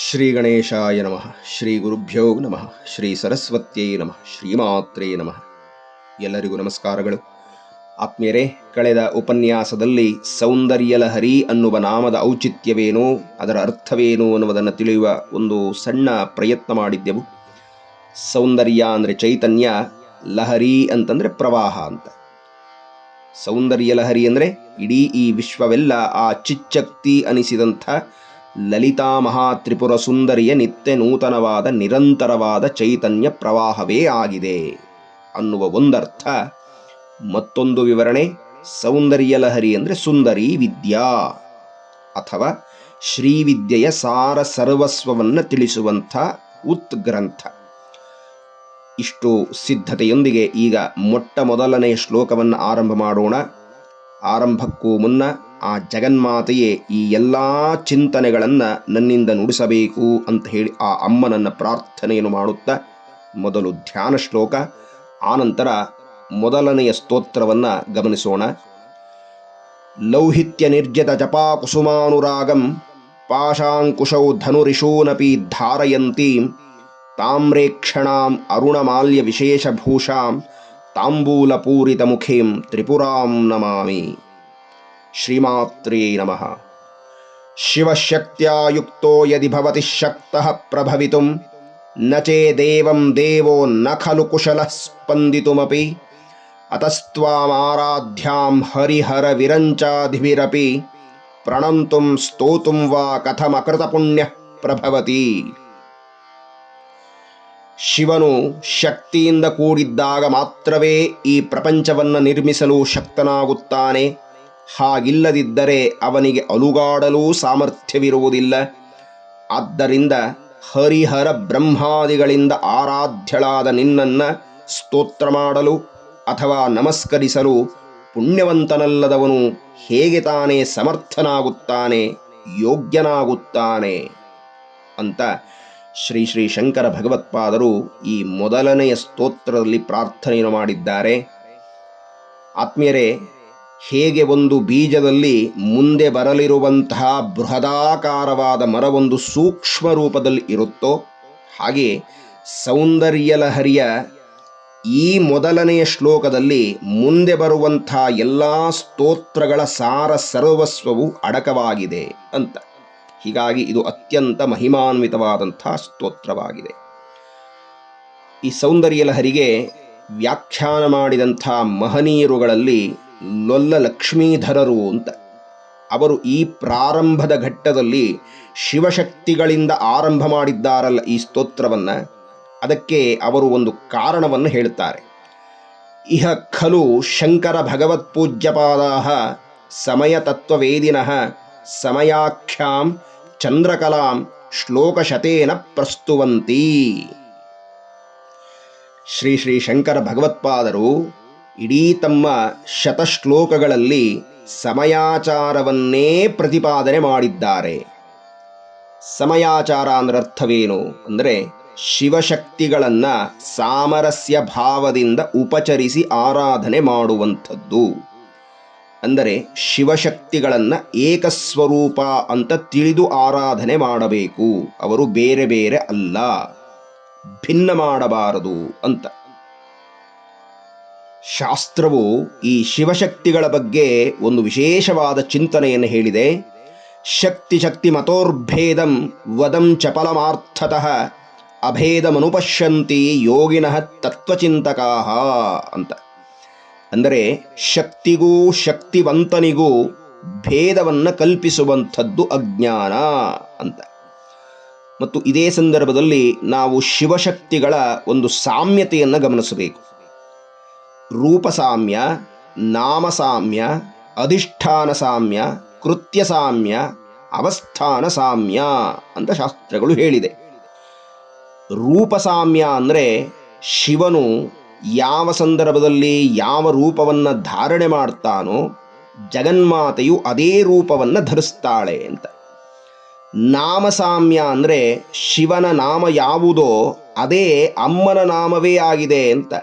ಶ್ರೀ ಗಣೇಶಾಯ ನಮಃ ಶ್ರೀ ಗುರುಭ್ಯೋ ನಮಃ ಶ್ರೀ ಸರಸ್ವತ್ಯೈ ನಮಃ ಶ್ರೀಮಾತ್ರೇ ನಮಃ ಎಲ್ಲರಿಗೂ ನಮಸ್ಕಾರಗಳು. ಆತ್ಮೀಯರೇ, ಕಳೆದ ಉಪನ್ಯಾಸದಲ್ಲಿ ಸೌಂದರ್ಯ ಲಹರಿ ಅನ್ನುವ ನಾಮದ ಔಚಿತ್ಯವೇನು, ಅದರ ಅರ್ಥವೇನು ಅನ್ನುವುದನ್ನು ತಿಳಿಯುವ ಒಂದು ಸಣ್ಣ ಪ್ರಯತ್ನ ಮಾಡಿದ್ದೆವು. ಸೌಂದರ್ಯ ಅಂದರೆ ಚೈತನ್ಯ, ಲಹರಿ ಅಂತಂದರೆ ಪ್ರವಾಹ ಅಂತ. ಸೌಂದರ್ಯ ಲಹರಿ ಅಂದರೆ ಇಡೀ ಈ ವಿಶ್ವವೆಲ್ಲ ಆ ಚಿಚ್ಚಕ್ತಿ ಅನಿಸಿದಂಥ ಲಲಿತಾ ಮಹಾತ್ರಿಪುರ ಸುಂದರಿಯ ನಿತ್ಯ ನೂತನವಾದ ನಿರಂತರವಾದ ಚೈತನ್ಯ ಪ್ರವಾಹವೇ ಆಗಿದೆ ಅನ್ನುವ ಒಂದರ್ಥ. ಮತ್ತೊಂದು ವಿವರಣೆ, ಸೌಂದರ್ಯ ಲಹರಿ ಅಂದರೆ ಸುಂದರಿ ವಿದ್ಯಾ ಅಥವಾ ಶ್ರೀವಿದ್ಯೆಯ ಸಾರ ಸರ್ವಸ್ವವನ್ನು ತಿಳಿಸುವಂಥ ಉತ್ಗ್ರಂಥ ಇಷ್ಟು ಸಿದ್ಧತೆಯೊಂದಿಗೆ ಈಗ ಮೊಟ್ಟ ಮೊದಲನೆಯ ಶ್ಲೋಕವನ್ನು ಆರಂಭ ಮಾಡೋಣ. ಆರಂಭಕ್ಕೂ ಮುನ್ನ ಆ ಜಗನ್ಮಾತೆಯೇ ಈ ಎಲ್ಲ ಚಿಂತನೆಗಳನ್ನು ನನ್ನಿಂದ ನುಡಿಸಬೇಕು ಅಂತ ಹೇಳಿ ಆ ಅಮ್ಮನನ್ನು ಪ್ರಾರ್ಥನೆಯನ್ನು ಮಾಡುತ್ತಾ ಮೊದಲು ಧ್ಯಾನ ಶ್ಲೋಕ ಆನಂತರ ಮೊದಲನೆಯ ಸ್ತೋತ್ರವನ್ನು ಗಮನಿಸೋಣ. ಲೌಹಿತ್ಯ ನಿರ್ಜತ ಜಪಾ ಕುಸುಮಾನುರಾಗಂ ಪಾಶಾಂಕುಶೌ ಧನುರಿಶೂನಪಿ ಧಾರಯಂತೀಂ ತಾಮ್ರೇಕ್ಷಣಾಂ ಅರುಣಮಾಲ್ಯ ವಿಶೇಷಭೂಷಾಂ ತಾಂಬೂಲಪೂರಿತಮುಖೀಂ ತ್ರಿಪುರಾಂ ನಮಾಮಿ. ಶ್ರೀಮಾತ್ರೇ ನಮಃ ಶಿವಶಕ್ತ್ಯಾ ಯುಕ್ತೋ ಯದಿ ಭವತಿ ಶಕ್ತಃ ಪ್ರಭವಿತು ನ ಚೇದೇವಂ ದೇವೋ ನ ಖಲು ಕುಶಲಃ ಸ್ಪಂದಿತುಮಪಿ ಅತಸ್ತ್ವಾಮಾರಾಧ್ಯಾಂ ಹರಿಹರ ವಿರಂಚಾಧಿಭಿರಪಿ ಪ್ರಣಂತುಂ ಸ್ತೋತುಂ ವಾ ಕಥಮಕೃತಪುಣ್ಯಃ ಪ್ರಭವತಿ ಶಿವನು ಶಕ್ತಿಯಿಂದ ಕೂಡಿದ್ದಾಗ ಮಾತ್ರವೇ ಈ ಪ್ರಪಂಚವನ್ನು ನಿರ್ಮಿಸಲು ಶಕ್ತನಾಗುತ್ತಾನೆ। ಹಾಗಿಲ್ಲದಿದ್ದರೆ ಅವನಿಗೆ ಅಲುಗಾಡಲೂ ಸಾಮರ್ಥ್ಯವಿರುವುದಿಲ್ಲ. ಆದ್ದರಿಂದ ಹರಿಹರ ಬ್ರಹ್ಮಾದಿಗಳಿಂದ ಆರಾಧ್ಯಳಾದ ನಿನ್ನನ್ನು ಸ್ತೋತ್ರ ಮಾಡಲು ಅಥವಾ ನಮಸ್ಕರಿಸಲು ಪುಣ್ಯವಂತನಲ್ಲದವನು ಹೇಗೆ ತಾನೇ ಸಮರ್ಥನಾಗುತ್ತಾನೆ, ಯೋಗ್ಯನಾಗುತ್ತಾನೆ? ಅಂತ ಶ್ರೀ ಶ್ರೀ ಶಂಕರ ಭಗವತ್ಪಾದರು ಈ ಮೊದಲನೆಯ ಸ್ತೋತ್ರದಲ್ಲಿ ಪ್ರಾರ್ಥನೆಯನ್ನು ಮಾಡಿದ್ದಾರೆ. ಆತ್ಮೀಯರೇ ಹೇಗೆ ಒಂದು ಬೀಜದಲ್ಲಿ ಮುಂದೆ ಬರಲಿರುವಂತಹ ಬೃಹದಾಕಾರವಾದ ಮರವೊಂದು ಸೂಕ್ಷ್ಮ ರೂಪದಲ್ಲಿ ಇರುತ್ತೋ, ಹಾಗೆ ಸೌಂದರ್ಯಲಹರಿಯ ಈ ಮೊದಲನೆಯ ಶ್ಲೋಕದಲ್ಲಿ ಮುಂದೆ ಬರುವಂತಹ ಎಲ್ಲ ಸ್ತೋತ್ರಗಳ ಸಾರ ಸರ್ವಸ್ವವು ಅಡಕವಾಗಿದೆ ಅಂತ. ಹೀಗಾಗಿ ಇದು ಅತ್ಯಂತ ಮಹಿಮಾನ್ವಿತವಾದಂಥ ಸ್ತೋತ್ರವಾಗಿದೆ. ಈ ಸೌಂದರ್ಯಲಹರಿಗೆ ವ್ಯಾಖ್ಯಾನ ಮಾಡಿದಂಥ ಮಹನೀಯರುಗಳಲ್ಲಿ ಲೊಲ್ಲ ಲಕ್ಷ್ಮೀಧರರು ಅಂತ. ಅವರು ಈ ಪ್ರಾರಂಭದ ಘಟ್ಟದಲ್ಲಿ ಶಿವಶಕ್ತಿಗಳಿಂದ ಆರಂಭ ಮಾಡಿದ್ದಾರಲ್ಲ ಈ ಸ್ತೋತ್ರವನ್ನು. ಅದಕ್ಕೆ ಅವರು ಒಂದು ಕಾರಣವನ್ನು ಹೇಳುತ್ತಾರೆ. ಇಹ ಖಲು ಶಂಕರ ಭಗವತ್ಪೂಜ್ಯಪಾದಾಹ ಸಮಯ ತತ್ವವೇದಿನಃ ಸಮಯಾಖ್ಯಾಂ ಚಂದ್ರಕಲಾಂ ಶ್ಲೋಕಶತೇನ ಪ್ರಸ್ತುವಂತಿ. ಶ್ರೀ ಶ್ರೀ ಶಂಕರ ಭಗವತ್ಪಾದರು ಇಡೀ ತಮ್ಮ ಶತಶ್ಲೋಕಗಳಲ್ಲಿ ಸಮಯಾಚಾರವನ್ನೇ ಪ್ರತಿಪಾದನೆ ಮಾಡಿದ್ದಾರೆ. ಸಮಯಾಚಾರ ಅಂದ್ರೆ ಅರ್ಥವೇನು ಅಂದರೆ ಶಿವಶಕ್ತಿಗಳನ್ನು ಸಾಮರಸ್ಯ ಭಾವದಿಂದ ಉಪಚರಿಸಿ ಆರಾಧನೆ ಮಾಡುವಂಥದ್ದು. ಅಂದರೆ ಶಿವಶಕ್ತಿಗಳನ್ನು ಏಕಸ್ವರೂಪ ಅಂತ ತಿಳಿದು ಆರಾಧನೆ ಮಾಡಬೇಕು. ಅವರು ಬೇರೆ ಬೇರೆ ಅಲ್ಲ. ಭಿನ್ನ ಮಾಡಬಾರದು ಅಂತ. ಶಾಸ್ತ್ರವು ಈ ಶಿವಶಕ್ತಿಗಳ ಬಗ್ಗೆ ಒಂದು ವಿಶೇಷವಾದ ಚಿಂತನೆಯನ್ನು ಹೇಳಿದೆ. ಶಕ್ತಿ ಶಕ್ತಿ ಮತೋರ್ಭೇದಂ ವದಂ ಚಪಲಮಾರ್ಥತಃ ಅಭೇದಮನುಪಶ್ಯಂತಿ ಯೋಗಿನಃ ತತ್ವಚಿಂತಕಾ ಅಂತ. ಅಂದರೆ ಶಕ್ತಿಗೂ ಶಕ್ತಿವಂತನಿಗೂ ಭೇದವನ್ನು ಕಲ್ಪಿಸುವಂಥದ್ದು ಅಜ್ಞಾನ ಅಂತ. ಮತ್ತು ಇದೇ ಸಂದರ್ಭದಲ್ಲಿ ನಾವು ಶಿವಶಕ್ತಿಗಳ ಒಂದು ಸಾಮ್ಯತೆಯನ್ನು ಗಮನಿಸಬೇಕು. ರೂಪಸಾಮ್ಯ, ನಾಮಸಾಮ್ಯ ಅಧಿಷ್ಠಾನ ಸಾಮ್ಯ ಕೃತ್ಯ ಸಾಮ್ಯ ಅವಸ್ಥಾನ ಸಾಮ್ಯ ಅಂತ ಶಾಸ್ತ್ರಗಳು ಹೇಳಿದೆ. ರೂಪಸಾಮ್ಯ ಅಂದರೆ ಶಿವನು ಯಾವ ಸಂದರ್ಭದಲ್ಲಿ ಯಾವ ರೂಪವನ್ನು ಧಾರಣೆ ಮಾಡ್ತಾನೋ ಜಗನ್ಮಾತೆಯು ಅದೇ ರೂಪವನ್ನು ಧರಿಸ್ತಾಳೆ ಅಂತ. ನಾಮಸಾಮ್ಯ ಅಂದರೆ ಶಿವನ ನಾಮ ಯಾವುದೋ ಅದೇ ಅಮ್ಮನ ನಾಮವೇ ಆಗಿದೆ ಅಂತ.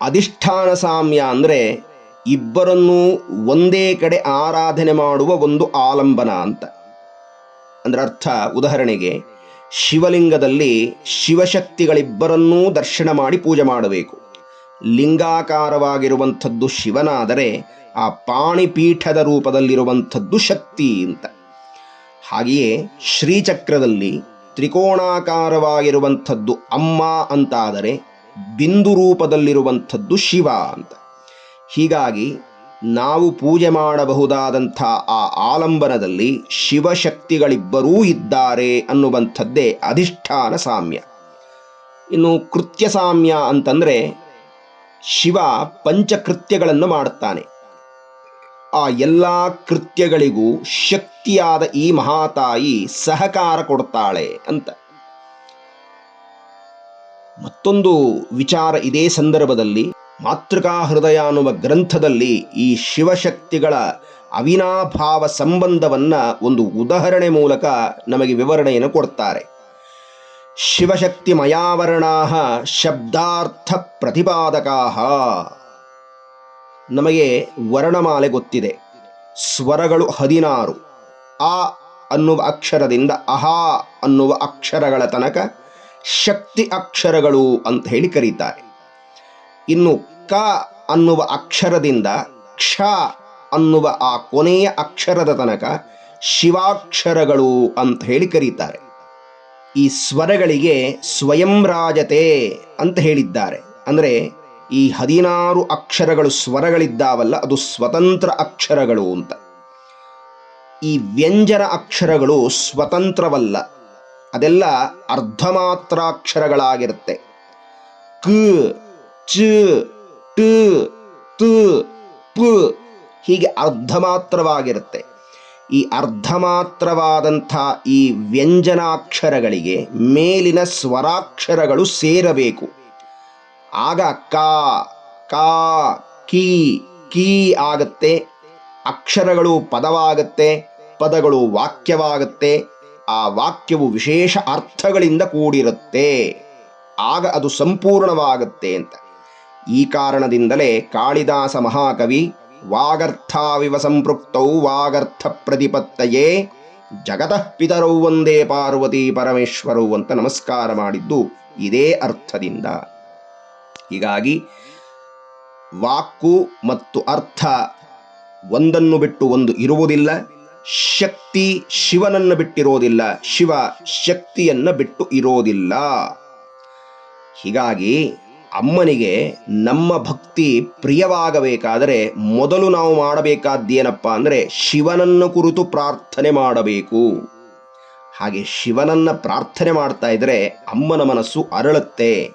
ಅಧಿಷ್ಠಾನ ಸಾಮ್ಯ ಅಂದರೆ ಇಬ್ಬರನ್ನೂ ಒಂದೇ ಕಡೆ ಆರಾಧನೆ ಮಾಡುವ ಒಂದು ಆಲಂಬನ ಅಂತ. ಅಂದ್ರೆ ಅರ್ಥ, ಉದಾಹರಣೆಗೆ ಶಿವಲಿಂಗದಲ್ಲಿ ಶಿವಶಕ್ತಿಗಳಿಬ್ಬರನ್ನೂ ದರ್ಶನ ಮಾಡಿ ಪೂಜೆ ಮಾಡಬೇಕು. ಲಿಂಗಾಕಾರವಾಗಿರುವಂಥದ್ದು ಶಿವನಾದರೆ ಆ ಪಾಣಿಪೀಠದ ರೂಪದಲ್ಲಿರುವಂಥದ್ದು ಶಕ್ತಿ ಅಂತ. ಹಾಗೆಯೇ ಶ್ರೀಚಕ್ರದಲ್ಲಿ ತ್ರಿಕೋಣಾಕಾರವಾಗಿರುವಂಥದ್ದು ಅಮ್ಮ ಅಂತಾದರೆ ಬಿಂದು ರೂಪದಲ್ಲಿರುವಂಥದ್ದು ಶಿವ ಅಂತ. ಹೀಗಾಗಿ ನಾವು ಪೂಜೆ ಮಾಡಬಹುದಾದಂಥ ಆ ಆಲಂಬನದಲ್ಲಿ ಶಿವಶಕ್ತಿಗಳಿಬ್ಬರೂ ಇದ್ದಾರೆ ಅನ್ನುವಂಥದ್ದೇ ಅಧಿಷ್ಠಾನ ಸಾಮ್ಯ. ಇನ್ನು ಕೃತ್ಯ ಸಾಮ್ಯ ಅಂತಂದರೆ ಶಿವ ಪಂಚಕೃತ್ಯಗಳನ್ನು ಮಾಡುತ್ತಾನೆ ಆ ಎಲ್ಲ ಕೃತ್ಯಗಳಿಗೂ ಶಕ್ತಿಯಾದ ಈ ಮಹಾತಾಯಿ ಸಹಕಾರ ಕೊಡ್ತಾಳೆ ಅಂತ. ಮತ್ತೊಂದು ವಿಚಾರ ಇದೇ ಸಂದರ್ಭದಲ್ಲಿ, ಮಾತೃಕಾ ಹೃದಯ ಅನ್ನುವ ಗ್ರಂಥದಲ್ಲಿ ಈ ಶಿವಶಕ್ತಿಗಳ ಅವಿನಾಭಾವ ಸಂಬಂಧವನ್ನ ಒಂದು ಉದಾಹರಣೆ ಮೂಲಕ ನಮಗೆ ವಿವರಣೆಯನ್ನು ಕೊಡ್ತಾರೆ. ಶಿವಶಕ್ತಿ ಮಯಾವರಣಾ ಶಬ್ದಾರ್ಥ ಪ್ರತಿಪಾದಕಾ ನಮಗೆ ವರ್ಣಮಾಲೆ ಗೊತ್ತಿದೆ. ಸ್ವರಗಳು ಹದಿನಾರು. ಆ ಅನ್ನುವ ಅಕ್ಷರದಿಂದ ಅಹಾ ಅನ್ನುವ ಅಕ್ಷರಗಳ ತನಕ ಶಕ್ತಿ ಅಕ್ಷರಗಳು ಅಂತ ಹೇಳಿ ಕರೀತಾರೆ. ಇನ್ನು ಕ ಅನ್ನುವ ಅಕ್ಷರದಿಂದ ಕ್ಷ ಅನ್ನುವ ಆ ಕೊನೆಯ ಅಕ್ಷರದ ತನಕ ಶಿವಾಕ್ಷರಗಳು ಅಂತ ಹೇಳಿ ಕರೀತಾರೆ. ಈ ಸ್ವರಗಳಿಗೆ ಸ್ವಯಂ ರಾಜತೆ ಅಂತ ಹೇಳಿದ್ದಾರೆ. ಅಂದರೆ ಈ ಹದಿನಾರು ಅಕ್ಷರಗಳು ಸ್ವರಗಳಿದ್ದಾವಲ್ಲ, ಅದು ಸ್ವತಂತ್ರ ಅಕ್ಷರಗಳು ಅಂತ. ಈ ವ್ಯಂಜನ ಅಕ್ಷರಗಳು ಸ್ವತಂತ್ರವಲ್ಲ. ಅದೆಲ್ಲ ಅರ್ಧಮಾತ್ರಾಕ್ಷರಗಳಾಗಿರುತ್ತೆ. ಕ, ಚ, ಟ, ತ, ಪ ಹೀಗೆ ಅರ್ಧಮಾತ್ರವಾಗಿರುತ್ತೆ. ಈ ಅರ್ಧಮಾತ್ರವಾದಂಥ ಈ ವ್ಯಂಜನಾಕ್ಷರಗಳಿಗೆ ಮೇಲಿನ ಸ್ವರಾಕ್ಷರಗಳು ಸೇರಬೇಕು. ಆಗ ಕಾ ಕಾ, ಕಿ, ಕೀ ಆಗತ್ತೆ, ಅಕ್ಷರಗಳು ಪದವಾಗತ್ತೆ, ಪದಗಳು ವಾಕ್ಯವಾಗತ್ತೆ ಆ ವಾಕ್ಯವು ವಿಶೇಷ ಅರ್ಥಗಳಿಂದ ಕೂಡಿರುತ್ತೆ. ಆಗ ಅದು ಸಂಪೂರ್ಣವಾಗುತ್ತೆ ಅಂತ. ಈ ಕಾರಣದಿಂದಲೇ ಕಾಳಿದಾಸ ಮಹಾಕವಿ ವಾಗರ್ಥಾವಿವ ಸಂಪೃಕ್ತೌ ವಾಗರ್ಥ ಪ್ರತಿಪತ್ತಯೇ ಜಗತಃ ಪಿತರೌ ಒಂದೇ ಪಾರ್ವತಿ ಪರಮೇಶ್ವರೌ ಅಂತ ನಮಸ್ಕಾರ ಮಾಡಿದ್ದು ಇದೇ ಅರ್ಥದಿಂದ. ಹೀಗಾಗಿ ವಾಕು ಮತ್ತು ಅರ್ಥ ಒಂದನ್ನು ಬಿಟ್ಟು ಒಂದು ಇರುವುದಿಲ್ಲ. ಶಕ್ತಿ ಶಿವನನ್ನು ಬಿಟ್ಟಿರೋದಿಲ್ಲ. ಶಿವ ಶಕ್ತಿಯನ್ನು ಬಿಟ್ಟು ಇರೋದಿಲ್ಲ. ಹೀಗಾಗಿ ಅಮ್ಮನಿಗೆ ನಮ್ಮ ಭಕ್ತಿ ಪ್ರಿಯವಾಗಬೇಕಾದರೆ ಮೊದಲು ನಾವು ಮಾಡಬೇಕಾದ್ದೇನಪ್ಪ ಅಂದರೆ ಶಿವನನ್ನು ಕುರಿತು ಪ್ರಾರ್ಥನೆ ಮಾಡಬೇಕು. ಹಾಗೆ ಶಿವನನ್ನ ಪ್ರಾರ್ಥನೆ ಮಾಡ್ತಾ ಇದ್ರೆ ಅಮ್ಮನ ಮನಸ್ಸು ಅರಳುತ್ತೆ.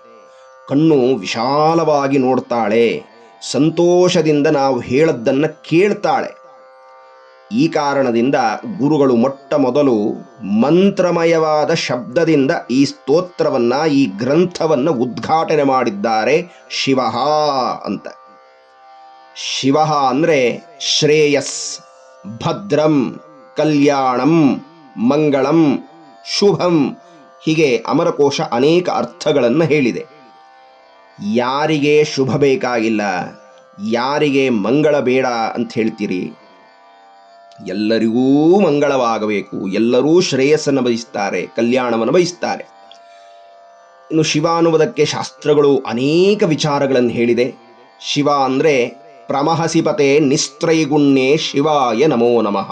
ಕಣ್ಣು ವಿಶಾಲವಾಗಿ ನೋಡ್ತಾಳೆ. ಸಂತೋಷದಿಂದ ನಾವು ಹೇಳದ್ದನ್ನು ಕೇಳ್ತಾಳೆ. ಈ ಕಾರಣದಿಂದ ಗುರುಗಳು ಮೊಟ್ಟ ಮೊದಲು ಮಂತ್ರಮಯವಾದ ಶಬ್ದದಿಂದ ಈ ಸ್ತೋತ್ರವನ್ನ, ಈ ಗ್ರಂಥವನ್ನ ಉದ್ಘಾಟನೆ ಮಾಡಿದ್ದಾರೆ ಶಿವ ಅಂತ. ಶಿವ ಅಂದ್ರೆ ಶ್ರೇಯಸ್, ಭದ್ರಂ, ಕಲ್ಯಾಣಂ, ಮಂಗಳಂ, ಶುಭಂ ಹೀಗೆ ಅಮರಕೋಶ ಅನೇಕ ಅರ್ಥಗಳನ್ನು ಹೇಳಿದೆ. ಯಾರಿಗೆ ಶುಭ ಬೇಕಾಗಿಲ್ಲ, ಯಾರಿಗೆ ಮಂಗಳ ಬೇಡ ಅಂತ ಹೇಳ್ತೀರಿ? ಎಲ್ಲರಿಗೂ ಮಂಗಳವಾಗಬೇಕು. ಎಲ್ಲರೂ ಶ್ರೇಯಸ್ಸನ್ನು ಬಯಸ್ತಾರೆ, ಕಲ್ಯಾಣವನ್ನು ಬಯಸ್ತಾರೆ. ಇನ್ನು ಶಿವ ಅನ್ನುವುದಕ್ಕೆ ಶಾಸ್ತ್ರಗಳು ಅನೇಕ ವಿಚಾರಗಳನ್ನು ಹೇಳಿದೆ. ಶಿವ ಅಂದರೆ ಪ್ರಮಹಸಿಪತೆ ನಿಸ್ತ್ರೈಗುಣ್ಯೆ ಶಿವಾಯ ನಮೋ ನಮಃ.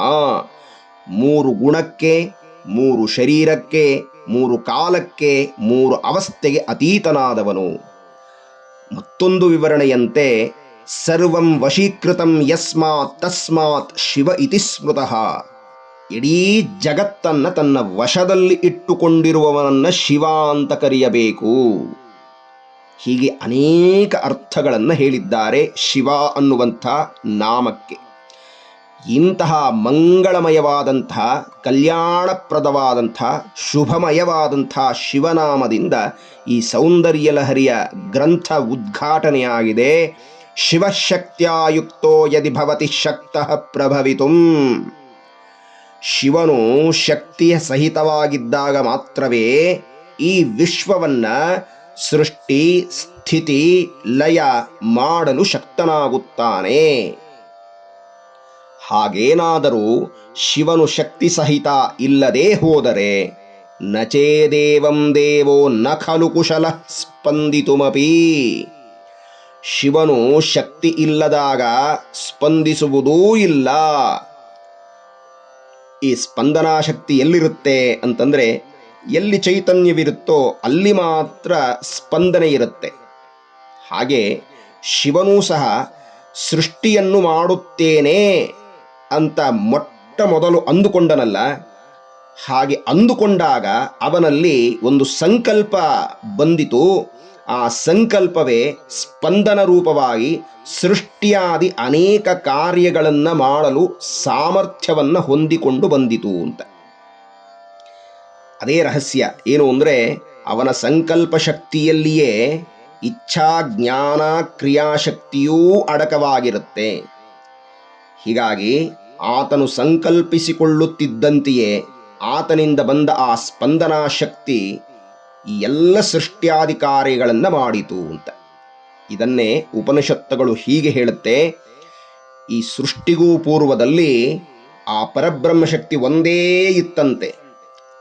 ಮೂರು ಗುಣಕ್ಕೆ, ಮೂರು ಶರೀರಕ್ಕೆ, ಮೂರು ಕಾಲಕ್ಕೆ, ಮೂರು ಅವಸ್ಥೆಗೆ ಅತೀತನಾದವನು. ಮತ್ತೊಂದು ವಿವರಣೆಯಂತೆ ಸರ್ವಂ ವಶೀಕೃತಂ ಯಸ್ಮಾತ್ ತಸ್ಮಾತ್ ಶಿವ ಇತಿ ಸ್ಮೃತಃ. ಇಡೀ ಜಗತ್ತನ್ನ ತನ್ನ ವಶದಲ್ಲಿ ಇಟ್ಟುಕೊಂಡಿರುವವನನ್ನ ಶಿವ ಅಂತ ಕರೆಯಬೇಕು. ಹೀಗೆ ಅನೇಕ ಅರ್ಥಗಳನ್ನು ಹೇಳಿದ್ದಾರೆ ಶಿವ ಅನ್ನುವಂಥ ನಾಮಕ್ಕೆ. ಇಂತಹ ಮಂಗಳಮಯವಾದಂಥ, ಕಲ್ಯಾಣಪ್ರದವಾದಂಥ, ಶುಭಮಯವಾದಂಥ ಶಿವನಾಮದಿಂದ ಈ ಸೌಂದರ್ಯ ಲಹರಿಯ ಗ್ರಂಥ ಉದ್ಘಾಟನೆಯಾಗಿದೆ. ಶಿವಶಕ್ತ್ಯಾಯುಕ್ತೋ ಯದಿ ಭವತಿ ಶಕ್ತಃ ಪ್ರಭವಿತು. ಶಿವನು ಶಕ್ತಿಯ ಸಹಿತವಾಗಿದ್ದಾಗ ಮಾತ್ರವೇ ಈ ವಿಶ್ವವನ್ನ ಸೃಷ್ಟಿ, ಸ್ಥಿತಿ, ಲಯ ಮಾಡಲು ಶಕ್ತನಾಗುತ್ತಾನೆ. ಹಾಗೇನಾದರೂ ಶಿವನು ಶಕ್ತಿ ಸಹಿತ ಇಲ್ಲದೆ ಹೋದರೆ ನಚೇದೇವಂ ದೇವೋ ನ ಖಲು ಕುಶಲ ಸ್ಪಂದಿತುಮಪಿ. ಶಿವನು ಶಕ್ತಿ ಇಲ್ಲದಾಗ ಸ್ಪಂದಿಸುವುದೂ ಇಲ್ಲ. ಈ ಸ್ಪಂದನಾ ಶಕ್ತಿ ಎಲ್ಲಿರುತ್ತೆ ಅಂತಂದ್ರೆ ಎಲ್ಲಿ ಚೈತನ್ಯವಿರುತ್ತೋ ಅಲ್ಲಿ ಮಾತ್ರ ಸ್ಪಂದನೆ ಇರುತ್ತೆ. ಹಾಗೆ ಶಿವನೂ ಸಹ ಸೃಷ್ಟಿಯನ್ನು ಮಾಡುತ್ತೇನೆ ಅಂತ ಮೊಟ್ಟ ಮೊದಲು ಅಂದುಕೊಂಡನಲ್ಲ, ಹಾಗೆ ಅಂದುಕೊಂಡಾಗ ಅವನಲ್ಲಿ ಒಂದು ಸಂಕಲ್ಪ ಬಂದಿತು. ಆ ಸಂಕಲ್ಪವೇ ಸ್ಪಂದನ ರೂಪವಾಗಿ ಸೃಷ್ಟಿಯಾದಿ ಅನೇಕ ಕಾರ್ಯಗಳನ್ನು ಮಾಡಲು ಸಾಮರ್ಥ್ಯವನ್ನು ಹೊಂದಿಕೊಂಡು ಬಂದಿತು ಅಂತ. ಅದೇ ರಹಸ್ಯ. ಏನು ಅಂದರೆ ಅವನ ಸಂಕಲ್ಪ ಶಕ್ತಿಯಲ್ಲಿಯೇ ಇಚ್ಛಾ, ಜ್ಞಾನ, ಕ್ರಿಯಾಶಕ್ತಿಯೂ ಅಡಕವಾಗಿರುತ್ತೆ. ಹೀಗಾಗಿ ಆತನು ಸಂಕಲ್ಪಿಸಿಕೊಳ್ಳುತ್ತಿದ್ದಂತೆಯೇ ಆತನಿಂದ ಬಂದ ಆ ಸ್ಪಂದನಾ ಶಕ್ತಿ ಈ ಎಲ್ಲ ಸೃಷ್ಟ್ಯಾಧಿಕಾರಿಗಳನ್ನು ಮಾಡಿತು ಅಂತ. ಇದನ್ನೇ ಉಪನಿಷತ್ತುಗಳು ಹೀಗೆ ಹೇಳುತ್ತೆ, ಈ ಸೃಷ್ಟಿಗೂ ಪೂರ್ವದಲ್ಲಿ ಆ ಪರಬ್ರಹ್ಮ ಶಕ್ತಿ ಒಂದೇ ಇತ್ತಂತೆ.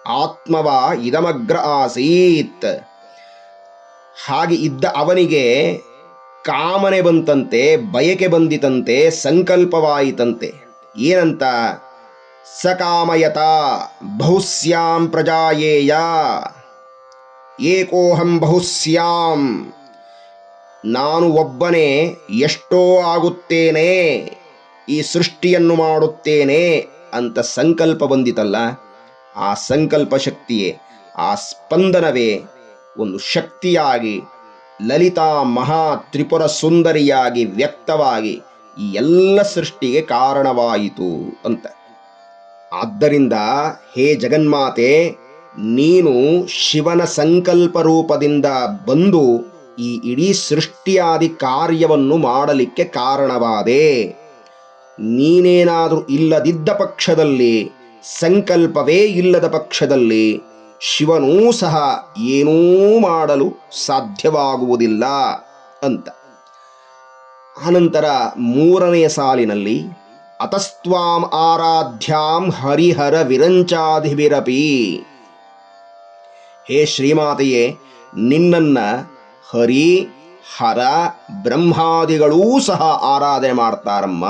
ಆತ್ಮವ ಇದಮಗ್ರ ಆಸೀತ್. ಹಾಗೆ ಇದ್ದ ಅವನಿಗೆ ಕಾಮನೆ ಬಂತಂತೆ, ಬಯಕೆ ಬಂದಿತಂತೆ, ಸಂಕಲ್ಪವಾಯಿತಂತೆ. ಏನಂತ? ಸಕಾಮಯತ ಬಹುಸ್ಯಾಂ ಪ್ರಜಾಯೇಯ. ಏಕೋಹಂ ಬಹುಸ್ಯಾಂ. ನಾನು ಒಬ್ಬನೇ, ಎಷ್ಟೋ ಆಗುತ್ತೇನೆ, ಈ ಸೃಷ್ಟಿಯನ್ನು ಮಾಡುತ್ತೇನೆ ಅಂತ ಸಂಕಲ್ಪ ಬಂದಿತಲ್ಲ, ಆ ಸಂಕಲ್ಪ ಶಕ್ತಿಯೇ, ಆ ಸ್ಪಂದನವೇ ಒಂದು ಶಕ್ತಿಯಾಗಿ, ಲಲಿತಾ ಮಹಾ ತ್ರಿಪುರ ಸುಂದರಿಯಾಗಿ ವ್ಯಕ್ತವಾಗಿ ಈ ಎಲ್ಲ ಸೃಷ್ಟಿಗೆ ಕಾರಣವಾಯಿತು ಅಂತ. ಆದ್ದರಿಂದ ಹೇ ಜಗನ್ಮಾತೆ ನೀನು ಶಿವನ ಸಂಕಲ್ಪ ರೂಪದಿಂದ ಬಂದು ಈ ಇಡೀ ಸೃಷ್ಟಿಯಾದಿ ಕಾರ್ಯವನ್ನು ಮಾಡಲಿಕ್ಕೆ ಕಾರಣವಾದೆ. ನೀನೇನಾದರೂ ಇಲ್ಲದಿದ್ದ ಪಕ್ಷದಲ್ಲಿ, ಸಂಕಲ್ಪವೇ ಇಲ್ಲದ ಪಕ್ಷದಲ್ಲಿ ಶಿವನೂ ಸಹ ಏನೂ ಮಾಡಲು ಸಾಧ್ಯವಾಗುವುದಿಲ್ಲ ಅಂತ. ಆನಂತರ ಮೂರನೆಯ ಸಾಲಿನಲ್ಲಿ, ಅತಸ್ತ್ವಾಂ ಆರಾಧ್ಯಾಂ ಹರಿಹರ ವಿರಂಚಾಧಿವಿರಪಿ ಹೇ ಶ್ರೀಮಾತೆಯೇ, ನಿನ್ನನ್ನ ಹರಿ, ಹರ, ಬ್ರಹ್ಮಾದಿಗಳೂ ಸಹ ಆರಾಧನೆ ಮಾಡ್ತಾರಮ್ಮ.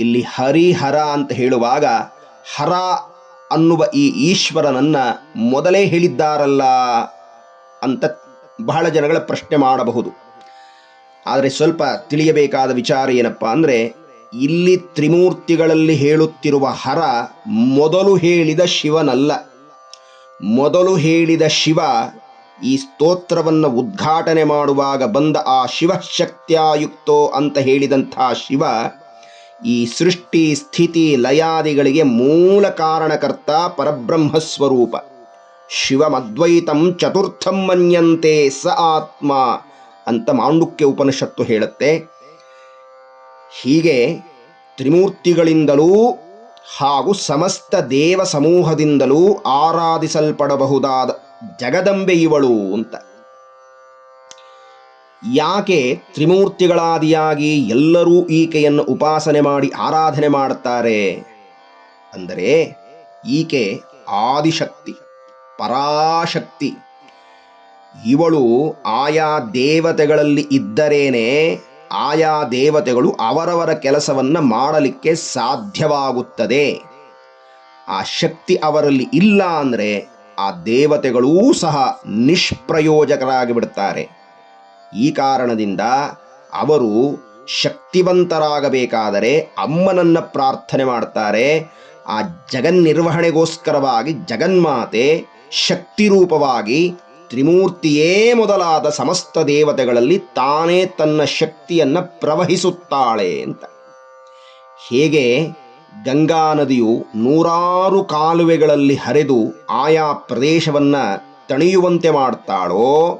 ಇಲ್ಲಿ ಹರಿ, ಹರ ಅಂತ ಹೇಳುವಾಗ ಹರ ಅನ್ನುವ ಈ ಈಶ್ವರನನ್ನ ಮೊದಲೇ ಹೇಳಿದ್ದಾರಲ್ಲ ಅಂತ ಬಹಳ ಜನಗಳ ಪ್ರಶ್ನೆ ಮಾಡಬಹುದು. ಆದರೆ ಸ್ವಲ್ಪ ತಿಳಿಯಬೇಕಾದ ವಿಚಾರ ಏನಪ್ಪ ಅಂದರೆ, ಇಲ್ಲಿ ತ್ರಿಮೂರ್ತಿಗಳಲ್ಲಿ ಹೇಳುತ್ತಿರುವ ಹರ ಮೊದಲು ಹೇಳಿದ ಶಿವನಲ್ಲ. ಮೊದಲು ಹೇಳಿದ ಶಿವ ಈ ಸ್ತೋತ್ರವನ್ನು ಉದ್ಘಾಟನೆ ಮಾಡುವಾಗ ಬಂದ ಆ ಶಿವಶಕ್ತ್ಯಾಯುಕ್ತೋ ಅಂತ ಹೇಳಿದಂಥ ಶಿವ ಈ ಸೃಷ್ಟಿ, ಸ್ಥಿತಿ, ಲಯಾದಿಗಳಿಗೆ ಮೂಲ ಕಾರಣಕರ್ತ ಪರಬ್ರಹ್ಮ ಸ್ವರೂಪ ಶಿವಮದ್ವೈತಂ ಚತುರ್ಥಂ ಮನ್ಯಂತೆ ಸ ಆತ್ಮ ಅಂತ ಮಾಂಡುಕ್ಯ ಉಪನಿಷತ್ತು ಹೇಳುತ್ತೆ. ಹೀಗೆ ತ್ರಿಮೂರ್ತಿಗಳಿಂದಲೂ ಹಾಗೂ ಸಮಸ್ತ ದೇವ ಸಮೂಹದಿಂದಲೂ ಆರಾಧಿಸಲ್ಪಡಬಹುದಾದ ಜಗದಂಬೆ ಇವಳು ಅಂತ. ಯಾಕೆ ತ್ರಿಮೂರ್ತಿಗಳಾದಿಯಾಗಿ ಎಲ್ಲರೂ ಈಕೆಯನ್ನು ಉಪಾಸನೆ ಮಾಡಿ ಆರಾಧನೆ ಮಾಡುತ್ತಾರೆ? ಅಂದರೆ ಈಕೆ ಆದಿಶಕ್ತಿ, ಪರಾಶಕ್ತಿ. ಇವಳು ಆಯಾ ದೇವತೆಗಳಲ್ಲಿ ಇದ್ದರೇನೆ ಆಯಾ ದೇವತೆಗಳು ಅವರವರ ಕೆಲಸವನ್ನು ಮಾಡಲಿಕ್ಕೆ ಸಾಧ್ಯವಾಗುತ್ತದೆ. ಆ ಶಕ್ತಿ ಅವರಲ್ಲಿ ಇಲ್ಲ ಅಂದರೆ ಆ ದೇವತೆಗಳೂ ಸಹ ನಿಷ್ಪ್ರಯೋಜಕರಾಗಿ ಬಿಡುತ್ತಾರೆ ಈ ಕಾರಣದಿಂದ ಅವರು ಶಕ್ತಿವಂತರಾಗಬೇಕಾದರೆ ಅಮ್ಮನನ್ನು ಪ್ರಾರ್ಥನೆ ಮಾಡ್ತಾರೆ. ಆ ಜಗನ್ನಿರ್ವಹಣೆಗೋಸ್ಕರವಾಗಿ ಜಗನ್ಮಾತೆ ಶಕ್ತಿ ರೂಪವಾಗಿ ತ್ರಿಮೂರ್ತಿಯೇ ಮೊದಲಾದ ಸಮಸ್ತ ದೇವತೆಗಳಲ್ಲಿ ತಾನೇ ತನ್ನ ಶಕ್ತಿಯನ್ನು ಪ್ರವಹಿಸುತ್ತಾಳೆ ಅಂತ. ಹೇಗೆ? ಗಂಗಾ ನದಿಯು ನೂರಾರು ಕಾಲುವೆಗಳಲ್ಲಿ ಹರಿದು ಆಯಾ ಪ್ರದೇಶವನ್ನು ತಣಿಯುವಂತೆ ಮಾಡ್ತಾಳೋ?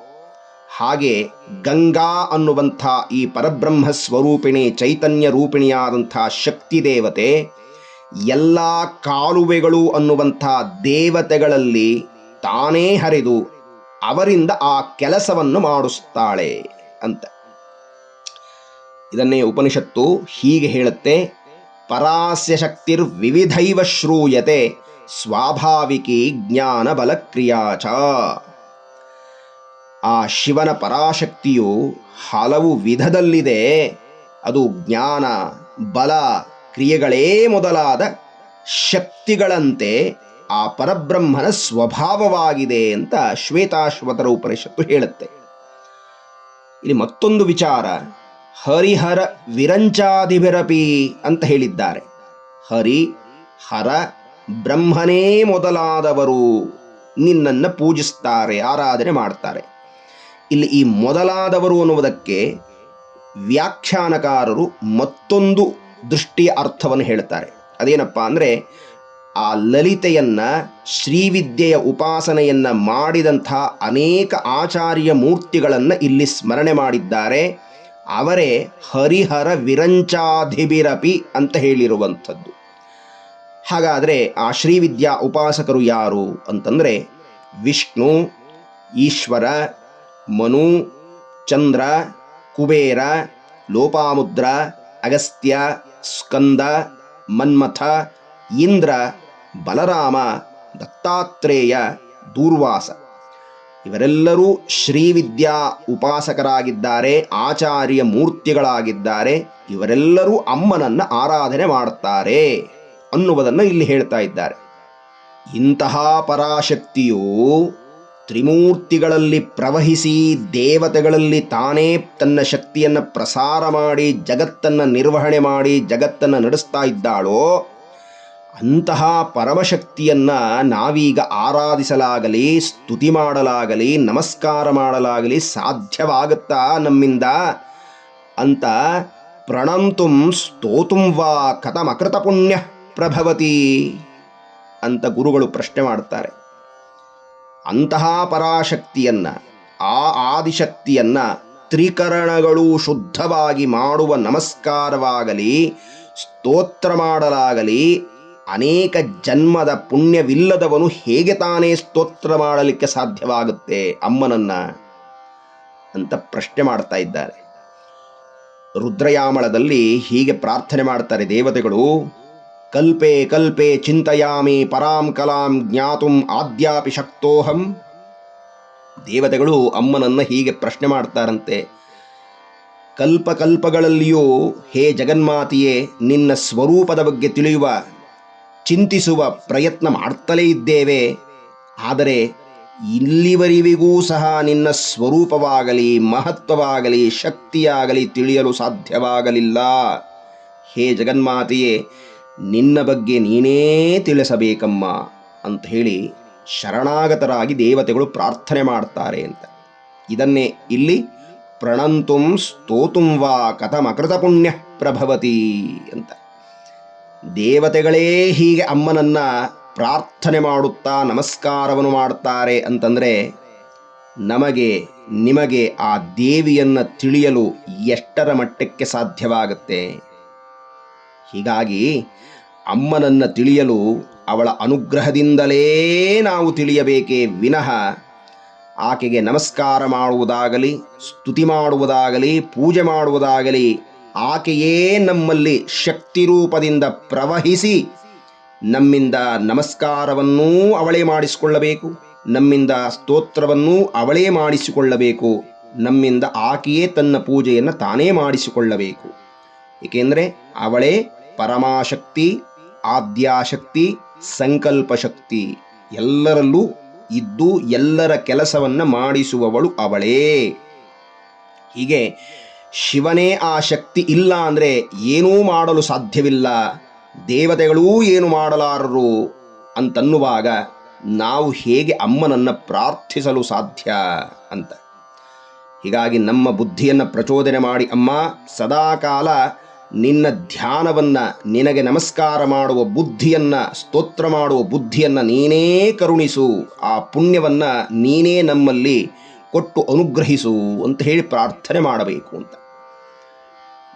ಹಾಗೆ ಗಂಗಾ ಅನ್ನುವಂಥ ಈ ಪರಬ್ರಹ್ಮ ಸ್ವರೂಪಿಣಿ ಚೈತನ್ಯ ರೂಪಿಣಿಯಾದಂಥ ಶಕ್ತಿ ದೇವತೆ ಎಲ್ಲ ಕಾಲುವೆಗಳು ಅನ್ನುವಂಥ ದೇವತೆಗಳಲ್ಲಿ ತಾನೇ ಹರಿದು ಅವರಿಂದ ಆ ಕೆಲಸವನ್ನು ಮಾಡಿಸ್ತಾಳೆ ಅಂತ. ಇದನ್ನೇ ಉಪನಿಷತ್ತು ಹೀಗೆ ಹೇಳುತ್ತೆ. ಪರಾಸ್ಯ ಶಕ್ತಿರ್ ವಿವಿಧೈವ ಶ್ರೂಯತೆ ಸ್ವಾಭಾವಿಕಿ ಜ್ಞಾನ ಬಲ ಕ್ರಿಯಾಚ ಆ ಶಿವನ ಪರಾಶಕ್ತಿಯು ಹಲವು ವಿಧದಲ್ಲಿದೆ. ಅದು ಜ್ಞಾನ, ಬಲ, ಕ್ರಿಯೆಗಳೇ ಮೊದಲಾದ ಶಕ್ತಿಗಳಂತೆ ಆ ಪರಬ್ರಹ್ಮನ ಸ್ವಭಾವವಾಗಿದೆ ಅಂತ ಶ್ವೇತಾಶ್ವತರ ಉಪನಿಷತ್ತು ಹೇಳುತ್ತೆ. ಇಲ್ಲಿ ಮತ್ತೊಂದು ವಿಚಾರ, ಹರಿಹರ ವಿರಂಚಾದಿಭಿರಪಿ ಅಂತ ಹೇಳಿದ್ದಾರೆ. ಹರಿ, ಹರ, ಬ್ರಹ್ಮನೇ ಮೊದಲಾದವರು ನಿನ್ನನ್ನು ಪೂಜಿಸ್ತಾರೆ, ಆರಾಧನೆ ಮಾಡ್ತಾರೆ. ಇಲ್ಲಿ ಈ ಮೊದಲಾದವರು ಅನ್ನುವುದಕ್ಕೆ ವ್ಯಾಖ್ಯಾನಕಾರರು ಮತ್ತೊಂದು ದೃಷ್ಟಿಯ ಅರ್ಥವನ್ನು ಹೇಳ್ತಾರೆ. ಅದೇನಪ್ಪ ಅಂದರೆ ಆ ಲಲಿತೆಯನ್ನ, ಶ್ರೀವಿದ್ಯೆಯ ಉಪಾಸನೆಯನ್ನ ಮಾಡಿದಂಥ ಅನೇಕ ಆಚಾರ್ಯ ಮೂರ್ತಿಗಳನ್ನು ಇಲ್ಲಿ ಸ್ಮರಣೆ ಮಾಡಿದ್ದಾರೆ. ಅವರೇ ಹರಿಹರ ವಿರಂಚಾಧಿಬಿರಪಿ ಅಂತ ಹೇಳಿರುವಂಥದ್ದು. ಹಾಗಾದರೆ ಆ ಶ್ರೀವಿದ್ಯಾ ಉಪಾಸಕರು ಯಾರು ಅಂತಂದರೆ ವಿಷ್ಣು, ಈಶ್ವರ, ಮನು, ಚಂದ್ರ, ಕುಬೇರ, ಲೋಪಾಮುದ್ರ, ಅಗಸ್ತ್ಯ, ಸ್ಕಂದ, ಮನ್ಮಥ, ಇಂದ್ರ ಬಲರಾಮ, ದತ್ತಾತ್ರೇಯ, ದೂರ್ವಾಸ. ಇವರೆಲ್ಲರೂ ಶ್ರೀವಿದ್ಯಾ ಉಪಾಸಕರಾಗಿದ್ದಾರೆ, ಆಚಾರ್ಯ ಮೂರ್ತಿಗಳಾಗಿದ್ದಾರೆ. ಇವರೆಲ್ಲರೂ ಅಮ್ಮನನ್ನು ಆರಾಧನೆ ಮಾಡುತ್ತಾರೆ ಅನ್ನುವುದನ್ನು ಇಲ್ಲಿ ಹೇಳ್ತಾ ಇದ್ದಾರೆ. ಇಂತಹ ಪರಾಶಕ್ತಿಯು ತ್ರಿಮೂರ್ತಿಗಳಲ್ಲಿ ಪ್ರವಹಿಸಿ ದೇವತೆಗಳಲ್ಲಿ ತಾನೇ ತನ್ನ ಶಕ್ತಿಯನ್ನು ಪ್ರಸಾರ ಮಾಡಿ, ಜಗತ್ತನ್ನು ನಿರ್ವಹಣೆ ಮಾಡಿ, ಜಗತ್ತನ್ನು ನಡೆಸ್ತಾ ಇದ್ದಾಳೋ ಅಂತಹ ಪರಮಶಕ್ತಿಯನ್ನ ನಾವೀಗ ಆರಾಧಿಸಲಾಗಲಿ, ಸ್ತುತಿ ಮಾಡಲಾಗಲಿ, ನಮಸ್ಕಾರ ಮಾಡಲಾಗಲಿ ಸಾಧ್ಯವಾಗುತ್ತಾ ನಮ್ಮಿಂದ? ಅಂತ ಪ್ರಣಂತುಂ ಸ್ತೋತುಂ ವಾ ಕಥಮಕೃತ ಪುಣ್ಯ ಪ್ರಭವತಿ ಅಂತ ಗುರುಗಳು ಪ್ರಶ್ನೆ ಮಾಡುತ್ತಾರೆ ಅಂತಹ ಪರಾಶಕ್ತಿಯನ್ನು, ಆ ಆದಿಶಕ್ತಿಯನ್ನು ತ್ರಿಕರಣಗಳು ಶುದ್ಧವಾಗಿ ಮಾಡುವ ನಮಸ್ಕಾರವಾಗಲಿ, ಸ್ತೋತ್ರ ಮಾಡಲಾಗಲಿ ಅನೇಕ ಜನ್ಮದ ಪುಣ್ಯವಿಲ್ಲದವನು ಹೇಗೆ ತಾನೇ ಸ್ತೋತ್ರ ಮಾಡಲಿಕ್ಕೆ ಸಾಧ್ಯವಾಗುತ್ತೆ ಅಮ್ಮನನ್ನ ಅಂತ ಪ್ರಶ್ನೆ ಮಾಡ್ತಾ ಇದ್ದಾರೆ. ರುದ್ರಯಾಮಳದಲ್ಲಿ ಹೀಗೆ ಪ್ರಾರ್ಥನೆ ಮಾಡ್ತಾರೆ ದೇವತೆಗಳು, ಕಲ್ಪೆ ಕಲ್ಪೆ ಚಿಂತಯಾಮಿ ಪರಾಂ ಕಲಾಂ ಜ್ಞಾತುಂ ಆದ್ಯಾಪಿ ಶಕ್ತೋಹಂ. ದೇವತೆಗಳು ಅಮ್ಮನನ್ನ ಹೀಗೆ ಪ್ರಶ್ನೆ ಮಾಡ್ತಾರಂತೆ ಕಲ್ಪ ಕಲ್ಪಗಳಲ್ಲಿಯೂ ಹೇ ಜಗನ್ಮಾತೆಯೇ, ನಿನ್ನ ಸ್ವರೂಪದ ಬಗ್ಗೆ ತಿಳಿಯುವ ಚಿಂತಿಸುವ ಪ್ರಯತ್ನ ಮಾಡ್ತಲೇ ಇದ್ದೇವೆ. ಆದರೆ ಇಲ್ಲಿವರೆವಿಗೂ ಸಹ ನಿನ್ನ ಸ್ವರೂಪವಾಗಲಿ, ಮಹತ್ವವಾಗಲಿ, ಶಕ್ತಿಯಾಗಲಿ ತಿಳಿಯಲು ಸಾಧ್ಯವಾಗಲಿಲ್ಲ. ಹೇ ಜಗನ್ಮಾತೆಯೇ, ನಿನ್ನ ಬಗ್ಗೆ ನೀನೇ ತಿಳಿಸಬೇಕಮ್ಮ ಅಂತ ಹೇಳಿ ಶರಣಾಗತರಾಗಿ ದೇವತೆಗಳು ಪ್ರಾರ್ಥನೆ ಮಾಡ್ತಾರೆ ಅಂತ. ಇದನ್ನೇ ಇಲ್ಲಿ ಪ್ರಣಂತುಂ ಸ್ತೋತುಂ ವಾ ಕಥಮಕೃತ ಪುಣ್ಯ ಪ್ರಭವತಿ ಅಂತ. ದೇವತೆಗಳೇ ಹೀಗೆ ಅಮ್ಮನನ್ನ ಪ್ರಾರ್ಥನೆ ಮಾಡುತ್ತಾ ನಮಸ್ಕಾರವನ್ನು ಮಾಡುತ್ತಾರೆ ಅಂತಂದರೆ ನಮಗೆ, ನಿಮಗೆ ಆ ದೇವಿಯನ್ನು ತಿಳಿಯಲು ಎಷ್ಟರ ಮಟ್ಟಕ್ಕೆ ಸಾಧ್ಯವಾಗುತ್ತೆ? ಹೀಗಾಗಿ ಅಮ್ಮನನ್ನು ತಿಳಿಯಲು ಅವಳ ಅನುಗ್ರಹದಿಂದಲೇ ನಾವು ತಿಳಿಯಬೇಕೇ ವಿನಃ ಆಕೆಗೆ ನಮಸ್ಕಾರ ಮಾಡುವುದಾಗಲಿ, ಸ್ತುತಿ ಮಾಡುವುದಾಗಲಿ, ಪೂಜೆ ಮಾಡುವುದಾಗಲಿ ಆಕೆಯೇ ನಮ್ಮಲ್ಲಿ ಶಕ್ತಿ ರೂಪದಿಂದ ಪ್ರವಹಿಸಿ ನಮ್ಮಿಂದ ನಮಸ್ಕಾರವನ್ನೂ ಅವಳೇ ಮಾಡಿಸಿಕೊಳ್ಳಬೇಕು, ನಮ್ಮಿಂದ ಸ್ತೋತ್ರವನ್ನೂ ಅವಳೇ ಮಾಡಿಸಿಕೊಳ್ಳಬೇಕು, ನಮ್ಮಿಂದ ಆಕೆಯೇ ತನ್ನ ಪೂಜೆಯನ್ನು ತಾನೇ ಮಾಡಿಸಿಕೊಳ್ಳಬೇಕು. ಏಕೆಂದರೆ ಅವಳೇ ಪರಮಾಶಕ್ತಿ, ಆದ್ಯಾಶಕ್ತಿ ಸಂಕಲ್ಪ ಶಕ್ತಿ ಎಲ್ಲರಲ್ಲೂ ಇದ್ದು ಎಲ್ಲರ ಕೆಲಸವನ್ನು ಮಾಡಿಸುವವಳು ಅವಳೇ. ಹೀಗೆ ಶಿವನೇ ಆ ಶಕ್ತಿ ಇಲ್ಲ ಅಂದರೆ ಏನೂ ಮಾಡಲು ಸಾಧ್ಯವಿಲ್ಲ. ದೇವತೆಗಳೂ ಏನು ಮಾಡಲಾರರು ಅಂತನ್ನುವಾಗ ನಾವು ಹೇಗೆ ಅಮ್ಮನನ್ನು ಪ್ರಾರ್ಥಿಸಲು ಸಾಧ್ಯ ಅಂತ. ಹೀಗಾಗಿ ನಮ್ಮ ಬುದ್ಧಿಯನ್ನು ಪ್ರಚೋದನೆ ಮಾಡಿ, ಅಮ್ಮ, ಸದಾಕಾಲ ನಿನ್ನ ಧ್ಯಾನವನ್ನು, ನಿನಗೆ ನಮಸ್ಕಾರ ಮಾಡುವ ಬುದ್ಧಿಯನ್ನು, ಸ್ತೋತ್ರ ಮಾಡುವ ಬುದ್ಧಿಯನ್ನು ನೀನೇ ಕರುಣಿಸು. ಆ ಪುಣ್ಯವನ್ನು ನೀನೇ ನಮ್ಮಲ್ಲಿ ಕೊಟ್ಟು ಅನುಗ್ರಹಿಸು ಅಂತ ಹೇಳಿ ಪ್ರಾರ್ಥನೆ ಮಾಡಬೇಕು ಅಂತ.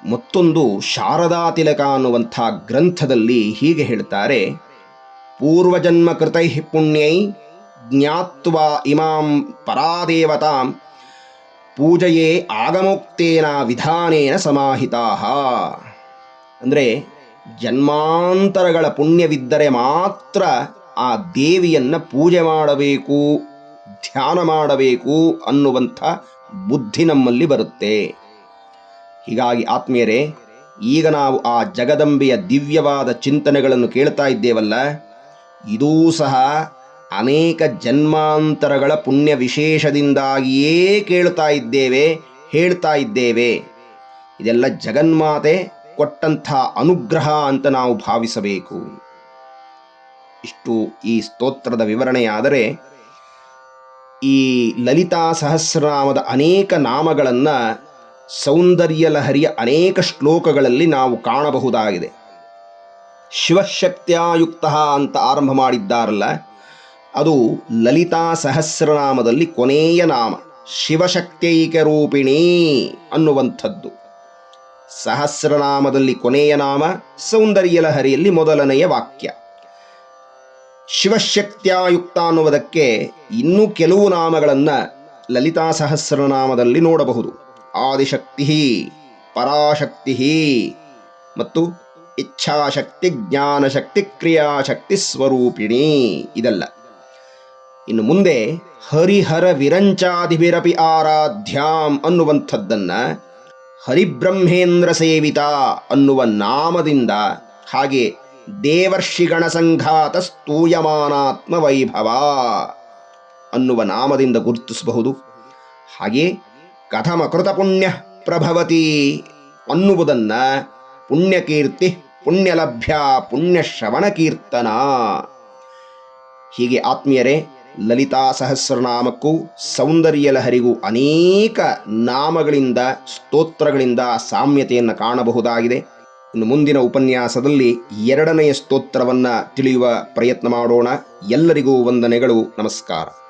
ಮತ್ತೊಂದು ಶಾರದಾ ತಿಲಕ ಅನ್ನುವಂಥ ಗ್ರಂಥದಲ್ಲಿ ಹೀಗೆ ಹೇಳ್ತಾರೆ ಪೂರ್ವಜನ್ಮ ಕೃತೈ ಪುಣ್ಯೈ ಜ್ಞಾತ್ವ ಇಮಾಂ ಪರಾದೇವತಾಂ ಪೂಜೆಯೇ ಆಗಮೋಕ್ತೇನ ವಿಧಾನೇನ ಸಮಾಹಿತಾ ಅಂದರೆ ಜನ್ಮಾಂತರಗಳ ಪುಣ್ಯವಿದ್ದರೆ ಮಾತ್ರ ಆ ದೇವಿಯನ್ನು ಪೂಜೆ ಮಾಡಬೇಕು, ಧ್ಯಾನ ಮಾಡಬೇಕು ಅನ್ನುವಂಥ ಬುದ್ಧಿ ನಮ್ಮಲ್ಲಿ ಬರುತ್ತೆ. ಹೀಗಾಗಿ ಆತ್ಮೀಯರೇ, ಈಗ ನಾವು ಆ ಜಗದಂಬೆಯ ದಿವ್ಯವಾದ ಚಿಂತನೆಗಳನ್ನು ಕೇಳ್ತಾ ಇದ್ದೇವಲ್ಲ, ಇದೂ ಸಹ ಅನೇಕ ಜನ್ಮಾಂತರಗಳ ಪುಣ್ಯ ವಿಶೇಷದಿಂದಾಗಿಯೇ ಕೇಳ್ತಾ ಇದ್ದೇವೆ, ಹೇಳ್ತಾ ಇದ್ದೇವೆ. ಇದೆಲ್ಲ ಜಗನ್ಮಾತೆ ಕೊಟ್ಟಂಥ ಅನುಗ್ರಹ ಅಂತ ನಾವು ಭಾವಿಸಬೇಕು. ಇಷ್ಟು ಈ ಸ್ತೋತ್ರದ ವಿವರಣೆಯಾದರೆ, ಈ ಲಲಿತಾ ಸಹಸ್ರನಾಮದ ಅನೇಕ ನಾಮಗಳನ್ನು ಸೌಂದರ್ಯ ಲಹರಿಯ ಅನೇಕ ಶ್ಲೋಕಗಳಲ್ಲಿ ನಾವು ಕಾಣಬಹುದಾಗಿದೆ. ಶಿವಶಕ್ತಿಯುಕ್ತ ಅಂತ ಆರಂಭ ಮಾಡಿದ್ದಾರಲ್ಲ, ಅದು ಲಲಿತಾ ಸಹಸ್ರನಾಮದಲ್ಲಿ ಕೊನೆಯ ನಾಮ ಶಿವಶಕ್ತೈಕ ರೂಪಿಣಿ ಅನ್ನುವಂಥದ್ದು. ಸಹಸ್ರನಾಮದಲ್ಲಿ ಕೊನೆಯ ನಾಮ, ಸೌಂದರ್ಯ ಲಹರಿಯಲ್ಲಿ ಮೊದಲನೆಯ ವಾಕ್ಯ. ಶಿವಶಕ್ತಿಯುಕ್ತ ಅನ್ನುವುದಕ್ಕೆ ಇನ್ನೂ ಕೆಲವು ನಾಮಗಳನ್ನು ಲಲಿತಾ ಸಹಸ್ರನಾಮದಲ್ಲಿ ನೋಡಬಹುದು. ಆದಿಶಕ್ತಿ ಪರಾಶಕ್ತಿ ಮತ್ತು ಇಚ್ಛಾಶಕ್ತಿ, ಜ್ಞಾನಶಕ್ತಿ, ಕ್ರಿಯಾಶಕ್ತಿ ಸ್ವರೂಪಿಣಿ ಇದಲ್ಲ. ಇನ್ನು ಮುಂದೆ ಹರಿಹರ ವಿರಂಚಾದಿಭಿರಪಿ ಆರಾಧ್ಯಾಂ ಅನ್ನುವಂಥದ್ದನ್ನು ಹರಿಬ್ರಹ್ಮೇಂದ್ರ ಸೇವಿತ ಅನ್ನುವ ನಾಮದಿಂದ ಹಾಗೆ ದೇವರ್ಷಿಗಣ ಸಂಘಾತ ಸ್ತೂಯಮಾನಾತ್ಮ ವೈಭವ ಅನ್ನುವ ನಾಮದಿಂದ ಗುರುತಿಸಬಹುದು. ಹಾಗೆ ಕಥಮಕೃತ ಪುಣ್ಯ ಪ್ರಭವತಿ ಅನ್ನುವುದನ್ನ ಪುಣ್ಯಕೀರ್ತಿ ಪುಣ್ಯಲಭ್ಯ ಪುಣ್ಯಶ್ರವಣ ಕೀರ್ತನ ಹೀಗೆ ಆತ್ಮೀಯರೇ, ಲಲಿತಾ ಸಹಸ್ರನಾಮಕ್ಕೂ ಸೌಂದರ್ಯ ಲಹರಿಗೂ ಅನೇಕ ನಾಮಗಳಿಂದ, ಸ್ತೋತ್ರಗಳಿಂದ ಸಾಮ್ಯತೆಯನ್ನು ಕಾಣಬಹುದಾಗಿದೆ. ಇನ್ನು ಮುಂದಿನ ಉಪನ್ಯಾಸದಲ್ಲಿ ಎರಡನೆಯ ಸ್ತೋತ್ರವನ್ನು ತಿಳಿಯುವ ಪ್ರಯತ್ನ ಮಾಡೋಣ. ಎಲ್ಲರಿಗೂ ವಂದನೆಗಳು, ನಮಸ್ಕಾರ.